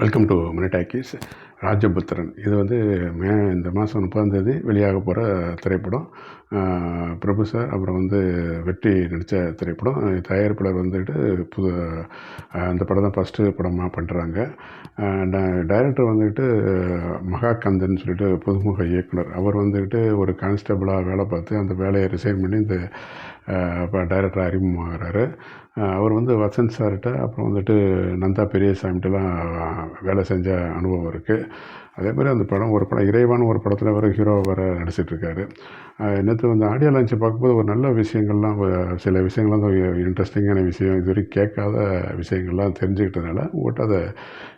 Welcome to Money ராஜபுத்திரன். இது வந்து மே இந்த மாதம் முப்பதாந்தேதி வெளியாக போகிற திரைப்படம். பிரபு சார் அப்புறம் வந்து வெற்றி நடித்த திரைப்படம். தயாரிப்பாளர் வந்துட்டு புது அந்த படம் தான் ஃபஸ்ட்டு படமாக பண்ணுறாங்க டைரக்டர் வந்துக்கிட்டு மகாகந்தன் சொல்லிட்டு புதுமுக இயக்குனர். அவர் வந்துக்கிட்டு ஒரு கான்ஸ்டபிளாக வேலை பார்த்து அந்த வேலையை ரிசைன் பண்ணி இந்த இப்போ டைரக்டர் அறிமுகமாகிறாரு. அவர் வந்து வசந்த் சார்கிட்ட அப்புறம் வந்துட்டு நந்தா பெரியசாமிகிட்டலாம் வேலை செஞ்ச அனுபவம் இருக்குது அதே மாதிரி அந்த படம் ஒரு படம் இறைவான ஒரு படத்தில் வர ஹீரோ வர நடிச்சிட்ருக்காரு. நேற்று வந்து ஆடியோ லான்ச்சை பார்க்கும்போது ஒரு நல்ல விஷயங்கள்லாம் வ- சில விஷயங்கள்லாம் இன்ட்ரெஸ்டிங்கான விஷயம். இது வரைக்கும் கேட்காத விஷயங்கள்லாம் தெரிஞ்சுக்கிட்டதுனால உங்கள்கிட்ட அதை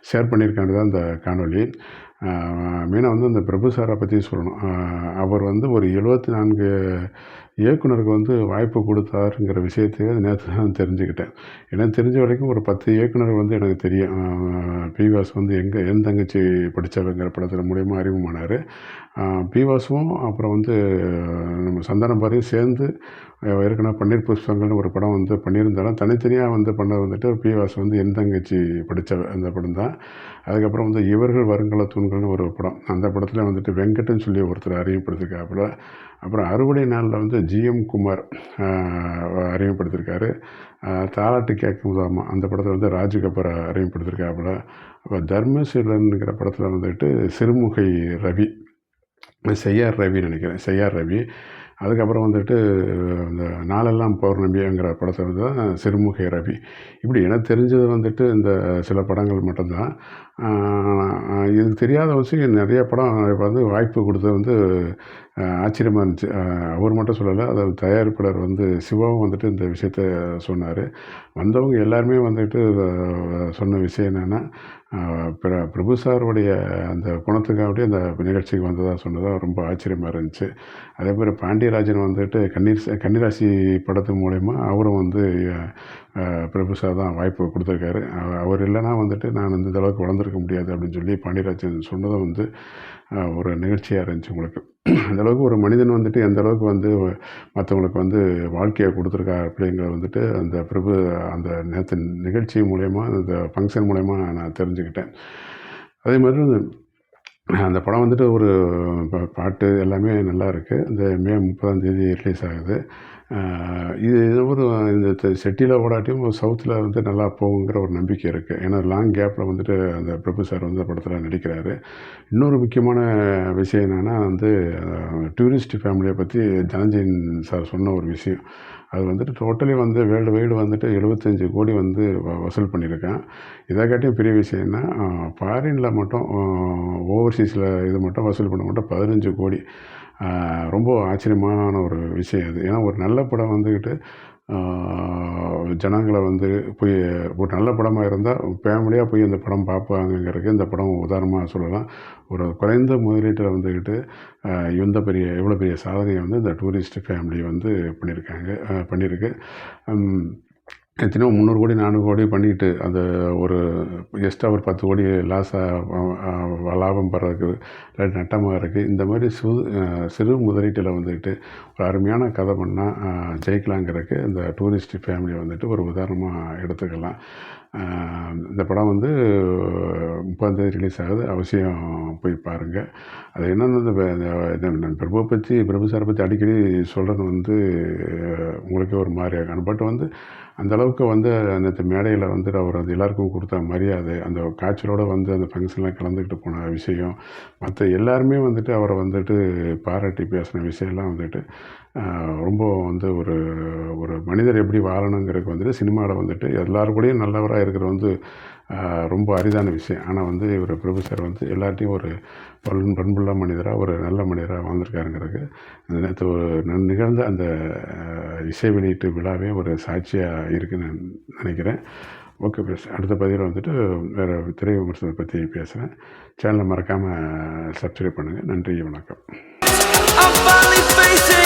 ஷேர் பண்ணியிருக்காண்டு தான் இந்த காணொலி மெயினாக வந்து இந்த பிரபு சாரை பற்றி சொல்லணும். அவர் வந்து ஒரு எழுபத்தி நான்கு இயக்குனருக்கு வந்து வாய்ப்பு கொடுத்தாருங்கிற விஷயத்தையே நேற்று தான் தெரிஞ்சுக்கிட்டேன். எனக்கு தெரிஞ்ச வரைக்கும் ஒரு பத்து இயக்குனர் வந்து எனக்கு தெரியும். பிவாஸ் வந்து எங்கே என் தங்கச்சி படித்தவங்கிற படத்தில் மூலியமாக அறிமுகமானார். பிவாஸும் அப்புறம் வந்து நம்ம சந்தானபாரியும் சேர்ந்து ஏற்கனவே பன்னீர் புஷ்பங்கள்னு ஒரு படம் வந்து பண்ணியிருந்தாலும் தனித்தனியாக வந்து பண்ண வந்துட்டு பிவாஸ் வந்து என் தங்கச்சி படித்த அந்த படம் தான். அதுக்கப்புறம் வந்து இவர்கள் வருங்கால தூண்கள்னு ஒரு படம். அந்த படத்தில் வந்துட்டு வெங்கட்னு சொல்லி ஒருத்தர் அறிமுகப்படுத்திருக்காப்புல. அப்புறம் அறுவடை நாளில் வந்து ஜிஎம் குமார் அறிமுகப்படுத்தியிருக்காரு தாலாட்டு கேட்கும் தாமா அந்த படத்தில் வந்து ராஜு கபூர் அறிமுகப்படுத்தியிருக்காப்புல அப்போ தர்மசீலன்கிற படத்தில் வந்துட்டு சிறுமுகை ரவி செய்யார் ரவி நினைக்கிறேன் செய்யார் ரவி. அதுக்கப்புறம் வந்துட்டு இந்த நாளெல்லாம் பௌர்ணமிங்கிற படத்தை வந்து தான் சிறுமுகை ரவி. இப்படி எனக்கு தெரிஞ்சது வந்துட்டு இந்த சில படங்கள் மட்டும்தான். இதுக்கு தெரியாத விஷயம் நிறைய படம் இப்போ வந்து வாய்ப்பு கொடுத்து வந்து ஆச்சரியமாக இருந்துச்சு. அவர் மட்டும் சொல்லலை அதாவது தயாரிப்பாளர் வந்து சிவாவும் வந்துட்டு இந்த விஷயத்த சொன்னார். வந்தவங்க எல்லாருமே வந்துட்டு சொன்ன விஷயம் என்னென்னா பிர பிரபு சாருடைய அந்த குணத்துக்காகவே அந்த நிகழ்ச்சிக்கு வந்ததாக சொன்னதாக ரொம்ப ஆச்சரியமாக இருந்துச்சு. அதே மாதிரி பாண்டியராஜன் வந்துட்டு கண்ணீர் கன்னிராசி படத்து மூலயமா அவரும் வந்து பிரபு சார் தான் வாய்ப்பு கொடுத்துருக்காரு. அவர் இல்லைன்னா வந்துட்டு நான் இந்த அளவுக்கு வளர்ந்துருக்க முடியாது அப்படின்னு சொல்லி பாண்டியராஜன் சொன்னதும் வந்து ஒரு நிகழ்ச்சியாக இருந்துச்சு உங்களுக்கு. அந்தளவுக்கு ஒரு மனிதன் வந்துட்டு எந்த அளவுக்கு வந்து மற்றவங்களுக்கு வந்து வாழ்க்கையை கொடுத்துருக்கா அப்படிங்கிறது வந்துட்டு அந்த பிரபு அந்த நேற்று நிகழ்ச்சி மூலயமா அந்த ஃபங்க்ஷன் மூலயமா நான் தெரிஞ்சுக்கிட்டேன். அதே மாதிரி அந்த படம் வந்துட்டு ஒரு பாட்டு எல்லாமே நல்லா இருக்குது இந்த மே முப்பதாம் தேதி ரிலீஸ் ஆகுது. இது இது ஒரு இந்த செட்டியில் ஓடாட்டியும் சவுத்தில் வந்து நல்லா போகுங்கிற ஒரு நம்பிக்கை இருக்குது ஏன்னா லாங் கேப்பில் வந்துட்டு அந்த பிரபு சார் வந்து படத்தில் நடிக்கிறாரு. இன்னொரு முக்கியமான விஷயம் என்னென்னா வந்து டூரிஸ்ட் ஃபேமிலியை பற்றி தனஞ்சயன் சார் சொன்ன ஒரு விஷயம். அது வந்துட்டு டோட்டலி வந்து வேர்ல்டு வைடு வந்துட்டு எழுபத்தஞ்சு கோடி வந்து வ- வசூல் பண்ணியிருக்கேன். இதை காட்டியும் பெரிய விஷயம்னா ஃபாரினில் மட்டும் ஓவர்சீஸில் இது மட்டும் வசூல் பண்ண மட்டும் பதினஞ்சு கோடி. ரொம்ப ஆச்சரியமான ஒரு விஷயம் அது ஏன்னா ஒரு நல்ல படம் வந்துக்கிட்டு ஜனங்களை வந்து போய் ஒரு நல்ல படமாக இருந்தால் ஃபேமிலியாக போய் அந்த படம் பார்ப்பாங்கங்கிறதுக்கு இந்த படம் உதாரணமாக சொல்லலாம். ஒரு குறைந்த முதலீட்டில் வந்துக்கிட்டு இந்த பெரிய எவ்வளோ பெரிய சாதனையை வந்து இந்த டூரிஸ்ட் ஃபேமிலி வந்து பண்ணியிருக்காங்க பண்ணியிருக்கு. எத்தனையோ முந்நூறு கோடி நானூறு கோடி பண்ணிட்டு அந்த ஒரு எக்ஸ்ட்ரா ஒரு பத்து கோடி லாஸாக லாபம் பெறதுக்கு இல்லாட்டி நட்டமாக இருக்குது இந்த மாதிரி சிறு சிறு முதலீட்டில் வந்துக்கிட்டு ஒரு அருமையான கதை பண்ணால் ஜெயிக்கலாங்கிறதுக்கு இந்த டூரிஸ்ட் ஃபேமிலியை வந்துட்டு ஒரு உதாரணமாக எடுத்துக்கலாம். இந்த படம் வந்து முப்பதாந்தேதி ரிலீஸ் ஆகுது. அவசியம் போய் பாருங்கள் அது என்னென்னு இந்த பிரபு பற்றி பிரபு சாரை பற்றி அடிக்கடி சொல்கிறது வந்து உங்களுக்கே ஒரு மாதிரி ஆகணும் பட் வந்து அந்தளவுக்கு வந்து அந்த மேடையில் வந்து அவர் அது எல்லாருக்கும் கொடுத்த மரியாதை அந்த காய்ச்சலோடு வந்து அந்த ஃபங்க்ஷன்லாம் கலந்துக்கிட்டு போன விஷயம் மற்ற எல்லாருமே வந்துட்டு அவரை வந்துட்டு பாராட்டி பேசின விஷயம்லாம் வந்துட்டு ரொம்ப வந்து ஒரு ஒரு மனிதர் எப்படி வாழணுங்கிறதுக்கு வந்துட்டு சினிமாவில் வந்துட்டு எல்லாரு கூடயும் நல்லவராக இருக்கிற வந்து ரொம்ப அரிதான விஷயம். ஆனால் வந்து இவர் பிரபு சார் வந்து எல்லார்ட்டையும் ஒரு பல் பண்புள்ள மனிதராக ஒரு நல்ல மனிதராக வாழ்ந்திருக்காருங்கிறதுக்கு அந்த நேற்று ஒரு நிகழ்ந்த அந்த இசை வெளியீட்டு விழாவே ஒரு சாட்சியாக இருக்குன்னு நினைக்கிறேன். ஓகே பேச அடுத்த பதிவில் வந்துட்டு வேறு திரை விமர்சனத்தை பற்றி பேசுகிறேன் சேனலை மறக்காமல் சப்ஸ்கிரைப் பண்ணுங்கள் நன்றி வணக்கம். I'm finally facing